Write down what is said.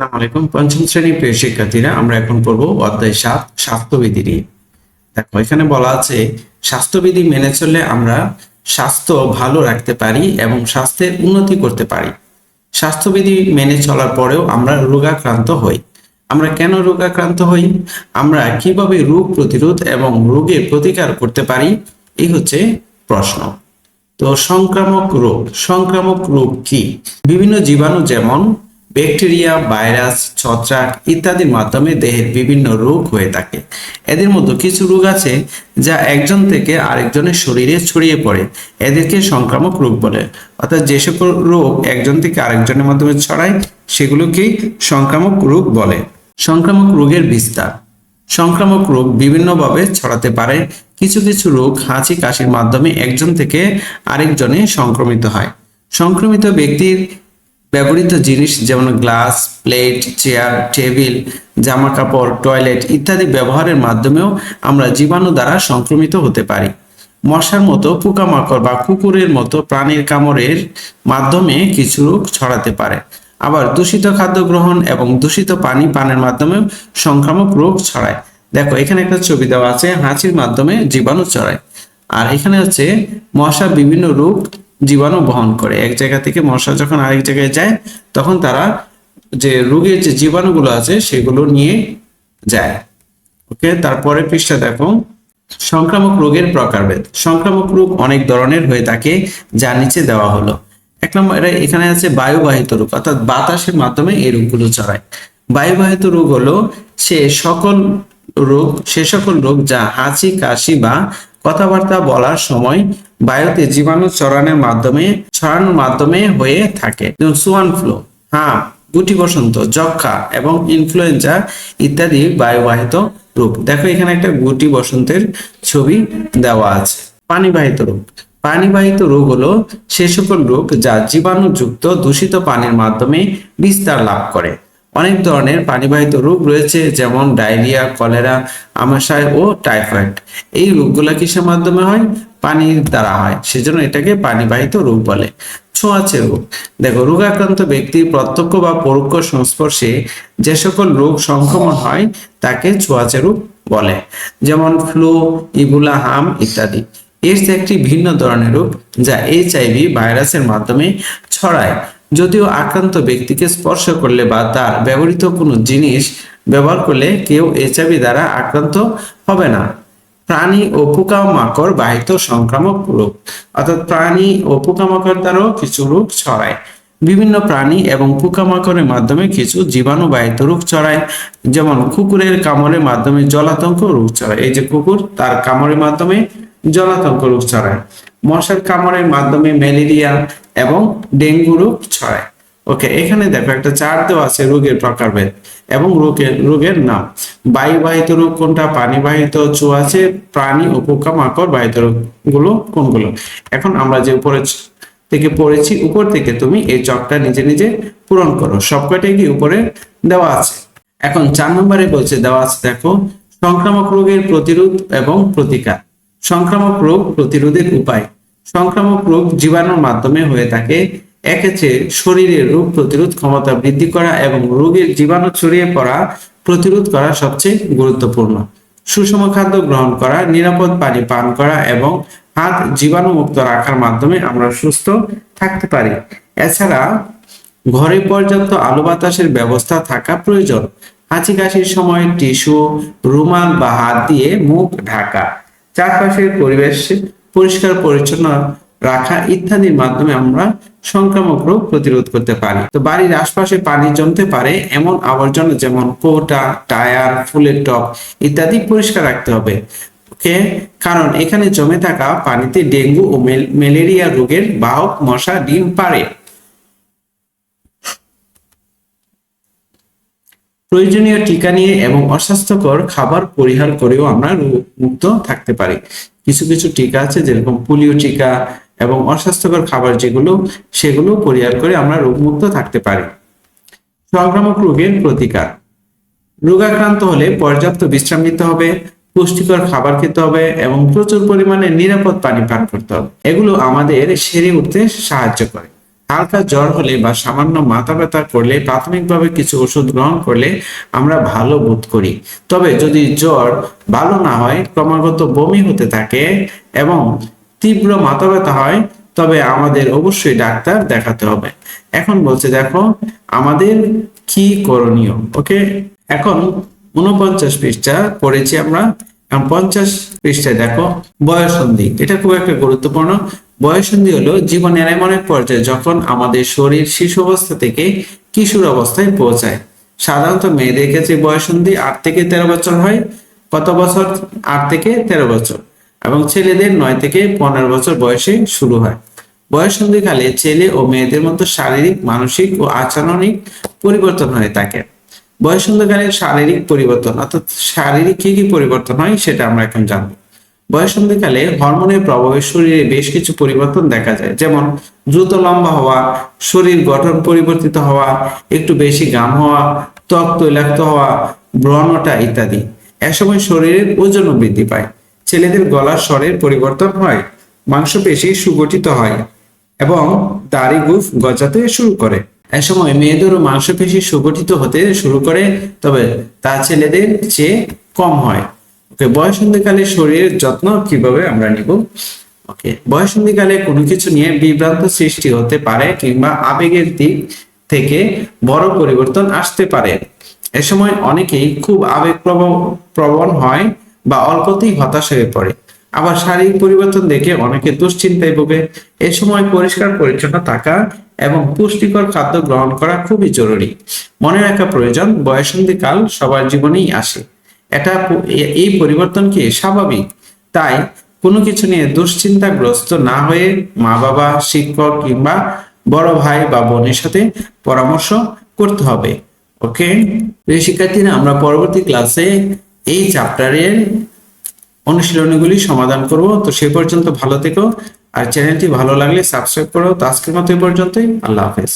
আসসালামু আলাইকুম। পঞ্চম শ্রেণির প্রিয় শিক্ষার্থীরা, আমরা এখন পড়ব অধ্যায় সাত, স্বাস্থ্যবিধি নিয়ে। দেখো, এখানে বলা আছে, স্বাস্থ্যবিধি মেনে চললে আমরা স্বাস্থ্য ভালো রাখতে পারি এবং স্বাস্থ্যের উন্নতি করতে পারি। স্বাস্থ্যবিধি মেনে চলার পরেও আমরা রোগাক্রান্ত হই। আমরা কেন রোগাক্রান্ত হই? আমরা কীভাবে রোগ প্রতিরোধ এবং রোগের প্রতিকার করতে পারি? এই হচ্ছে প্রশ্ন। তো সংক্রামক রোগ সংক্রামক রোগ কি? বিভিন্ন জীবাণু যেমন ব্যাকটেরিয়া, ভাইরাস, ছত্রাক ইত্যাদির মাধ্যমে দেহের বিভিন্ন রোগ হয়ে থাকে। এদের মধ্যে কিছু রোগ আছে যা একজন থেকে আরেকজনের শরীরে ছড়িয়ে পড়ে। এদেরকে সংক্রামক রোগ বলে। অর্থাৎ যে সকল রোগ একজন থেকে আরেকজনের মাধ্যমে ছড়ায়, সেগুলোকেই সংক্রামক রোগ বলে। সংক্রামক রোগের বিস্তার। সংক্রামক রোগ বিভিন্নভাবে ছড়াতে পারে। কিছু কিছু রোগ হাঁচি কাশির মাধ্যমে একজন থেকে আরেকজনে সংক্রমিত হয়। সংক্রমিত ব্যক্তির ব্যবহৃত জিনিস যেমন গ্লাস, প্লেট, চেয়ার, টেবিল জামা কাপড় টয়লেট ইত্যাদি ব্যবহারের মাধ্যমেও আমরা জীবাণু দ্বারা সংক্রমিত হতে পারি। মশার মতো পোকামাকড় বা কুকুরের মতো প্রাণীর কামড়ের মাধ্যমে কিছু রোগ ছড়াতে পারে। আবার দূষিত খাদ্য গ্রহণ এবং দূষিত পানি পানের মাধ্যমেও সংক্রামক রোগ ছড়ায়। দেখো, এখানে একটা ছবি দেওয়া আছে, হাঁচির মাধ্যমে জীবাণু ছড়ায়। আর এখানে হচ্ছে মশা বিভিন্ন রোগ জীবাণু বহন করে। এক জায়গা থেকে মশা যখন আরেক জায়গায় যায়, তখন তারা যে রোগের যে জীবাণুগুলো আছে, সেগুলো নিয়ে যায়। ওকে? তারপরে পৃষ্ঠা দেখো। সংক্রামক রোগের প্রকারভেদ। সংক্রামক রোগ অনেক ধরনের হয়ে থাকে, যা নিচে দেওয়া হলো। এক নম্বর এখানে আছে বায়ুবাহিত রোগ, অর্থাৎ বাতাসের মাধ্যমে এই রোগগুলো ছড়ায়। বায়ুবাহিত রোগ হলো সে সকল রোগ, সে সকল রোগ যা হাঁচি, কাশি বা কথাবার্তা বলার সময় বায়ুতে জীবাণু ছড়ানোর মাধ্যমে ছড়ানোর মাধ্যমে হয়ে থাকে। সোয়ান ফ্লু হ্যাঁ গুটি বসন্ত যক্ষা এবং ইনফ্লুয়েঞ্জা ইত্যাদি বায়ুবাহিত রূপ। দেখো এখানে একটা গুটি বসন্তের ছবি দেওয়া আছে। পানিবাহিত রোগ পানিবাহিত রোগ হলো সে সকল রোগ যা জীবাণুযুক্ত দূষিত পানির মাধ্যমে বিস্তার লাভ করে। অনেক ধরনের পানিবাহিত রোগ রয়েছে, যেমন ডায়রিয়া, কলেরা, আমাশয় ও টাইফয়েড। এই রোগগুলো কিসের মাধ্যমে হয়? পানির দ্বারা হয়। সেজন্য এটাকে পানিবাহিত রোগ বলে। ছোঁয়াচে রোগ। দেখো, রোগাক্রান্ত ব্যক্তির প্রত্যক্ষ বা পরোক্ষ সংস্পর্শে যে সকল রোগ সংক্রমণ হয়, তাকে ছোঁয়াচে রোগ বলে। যেমন ফ্লু ইবুলা হাম ইত্যাদি। এর একটি ভিন্ন ধরনের রোগ, যা এইচআইভি ভাইরাসের মাধ্যমে ছড়ায়। যদিও আক্রান্ত ব্যক্তিকে স্পর্শ করলে বা তার ব্যবহৃত কোনো জিনিস ব্যবহার করলে কেউ এইচআইভি দ্বারা আক্রান্ত হবে না। প্রাণী ও পোকামাকড় বাহিত সংক্রামক রোগ, অর্থাৎ প্রাণী ও পোকামাকড় দ্বারাও কিছু রোগ ছড়ায়। বিভিন্ন প্রাণী এবং পোকামাকড়ের মাধ্যমে কিছু জীবাণুবাহিত রোগ ছড়ায়, যেমন কুকুরের কামড়ের মাধ্যমে জলাতঙ্ক রোগ ছড়ায়। এই যে কুকুর, তার কামড়ের মাধ্যমে জলাতঙ্ক রোগ ছড়ায়। মশার কামড়ের মাধ্যমে ম্যালেরিয়া এবং ডেঙ্গু রোগ ছড়ায়। ওকে, এখানে দেখো একটা চার্ট দেওয়া আছে রোগের প্রকারভেদ এবং রোগের রোগের নাম। বায়ুবাহিত রোগ কোনটা? পানিবাহিত চুয়াচে প্রাণী ও পোকামাকড় বাহিত রোগগুলো কোনগুলো? এখন আমরা যে উপরে থেকে পড়েছি, উপর থেকে তুমি এই চকটা নিজে নিজে পূরণ করো। সবকটাই কি উপরে দেওয়া আছে? এখন চার নম্বরে বলছে দেওয়া আছে, দেখো, সংক্রামক রোগের প্রতিরোধ এবং প্রতিকার। সংক্রামক রোগ প্রতিরোধের উপায়। সংক্রামক রোগ জীবাণুর মাধ্যমে হয়ে থাকে। এক্ষেত্রে শরীরের রোগ প্রতিরোধ ক্ষমতা বৃদ্ধি করা এবং রোগের জীবাণু ছড়িয়ে পড়া প্রতিরোধ করা সবচেয়ে গুরুত্বপূর্ণ। সুষম খাদ্য গ্রহণ করা, নিরাপদ পানি পান করা এবং হাত জীবাণুমুক্ত রাখার মাধ্যমে আমরা সুস্থ থাকতে পারি। এছাড়া ঘরে পর্যাপ্ত আলো বাতাসের ব্যবস্থা থাকা প্রয়োজন। হাঁচি কাশির সময় টিস্যু, রুমাল বা হাত দিয়ে মুখ ঢাকা। চারপাশের পরিবেশ পরিষ্কার পরিচ্ছন্ন রাখা ইত্যাদির মাধ্যমে আমরা সংক্রামক রোগ প্রতিরোধ করতে পারি। তো বাড়ির আশপাশে পানি জমতে পারে, এমন আবর্জনা যেমন কোটা, টায়ার, ফুলের টপ ইত্যাদি পরিষ্কার রাখতে হবে। কারণ এখানে জমে থাকা পানিতে ডেঙ্গু ও ম্যালেরিয়া রোগের বাহক, মশা, ডিম পারে। প্রয়োজনীয় টিকা নিয়ে এবং অস্বাস্থ্যকর খাবার পরিহার করেও আমরা মুক্ত থাকতে পারি। কিছু কিছু টিকা আছে যেরকম পোলিও টিকা এবং অস্বাস্থ্যকর খাবার যেগুলো, সেগুলো পরিহার করে আমরা রোগমুক্ত থাকতে পারি। সংক্রামক রোগের প্রতিকার। রোগাক্রান্ত হলে পর্যাপ্ত বিশ্রাম নিতে হবে, পুষ্টিকর খাবার খেতে হবে এবং প্রচুর পরিমাণে নিরাপদ পানি পান করতে হবে। এগুলো আমাদের সেরে উঠতে সাহায্য করে। হালকা জ্বর হলে বা সামান্য মাথা ব্যথা করলে, প্রাথমিকভাবে কিছু ওষুধ গ্রহণ করলে আমরা ভালো বোধ করি। তবে যদি জ্বর ভালো না হয়, ক্রমাগত বমি হতে থাকে এবং তীব্র মাথা ব্যথা হয়, তবে আমাদের অবশ্যই ডাক্তার দেখাতে হবে। এখন বলছে, দেখো, আমাদের কি করণীয়? ওকে? এখন উনপঞ্চাশ পৃষ্ঠা পড়েছি আমরা। পঞ্চাশ পৃষ্ঠায় দেখো, বয়সন্ধি। এটা খুব একটা গুরুত্বপূর্ণ। বয়সন্ধি হলো, জীবনের এমন এক পর্যায়ে যখন আমাদের শরীর শিশু অবস্থা থেকে কিশোর অবস্থায় পৌঁছায়। সাধারণত মেয়েদের ক্ষেত্রে বয়সন্ধি আট থেকে তেরো বছর হয়, কত বছর? আট থেকে তেরো বছর এবং ছেলেদের নয় থেকে পনেরো বছর বয়সে শুরু হয়। বয়সন্ধিকালে ছেলে ও মেয়েদের মতো শারীরিক, মানসিক ও আচরণিক পরিবর্তন হয়ে থাকে। বয়সন্ধিকালে শারীরিক পরিবর্তন, অর্থাৎ শারীরিক কি কি পরিবর্তন হয় সেটা আমরা এখন জানব। বয়সন্ধিকালে হরমোনের প্রভাবে শরীরে বেশ কিছু পরিবর্তন দেখা যায়। যেমন দ্রুত লম্বা হওয়া, শরীর গঠন পরিবর্তিত হওয়া, একটু বেশি গাম হওয়া, ত্বক তৈলাক্ত হওয়া, ব্রণটা ইত্যাদি। এসময় শরীরের ওজনও বৃদ্ধি পায়। ছেলেদের গলার স্বরের পরিবর্তন হয়, মাংসপেশি সুগঠিত হয় এবং দাড়ি গুফ গজাতে শুরু করে। এসময় মেয়েদেরও মাংসপেশি সুগঠিত হতে শুরু করে, তবে তা ছেলেদের চেয়ে কম হয়। বয়সন্ধিকালে শরীরের যত্ন কীভাবে আমরা নিব? ওকে, বয়সন্ধিকালে কোনো কিছু নিয়ে বিভ্রান্ত সৃষ্টি হতে পারে কিংবা আবেগের দিক থেকে বড় পরিবর্তন আসতে পারে। এ সময় অনেকেই খুব আবেগ প্রবণ হয় বা অল্পতেই হতাশ হয়ে পড়ে। আবার শারীরিক পরিবর্তন দেখে অনেকে দুশ্চিন্তায় ভোগে। এ সময় পরিষ্কার পরিচ্ছন্ন থাকা এবং পুষ্টিকর খাদ্য গ্রহণ করা খুবই জরুরি। মনে রাখা প্রয়োজন, বয়সন্ধিকাল সবার জীবনেই আসে। এটা এই পরিবর্তন কি স্বাভাবিক। তাই কোনো কিছু নিয়ে দুশ্চিন্তাগ্রস্ত না হয়ে মা বাবা শিক্ষক কিংবা বড় ভাই বা বোনের সাথে পরামর্শ করতে হবে। ওকে? প্রিয় শিক্ষার্থীরা, আমরা পরবর্তী ক্লাসে এই চ্যাপ্টারের অনুশীলনীগুলি সমাধান করব। তো সে পর্যন্ত ভালো থেকো। আর চ্যানেলটি ভালো লাগলে সাবস্ক্রাইব করো। তো আজকের মতো এই পর্যন্তই। আল্লাহ হাফেজ।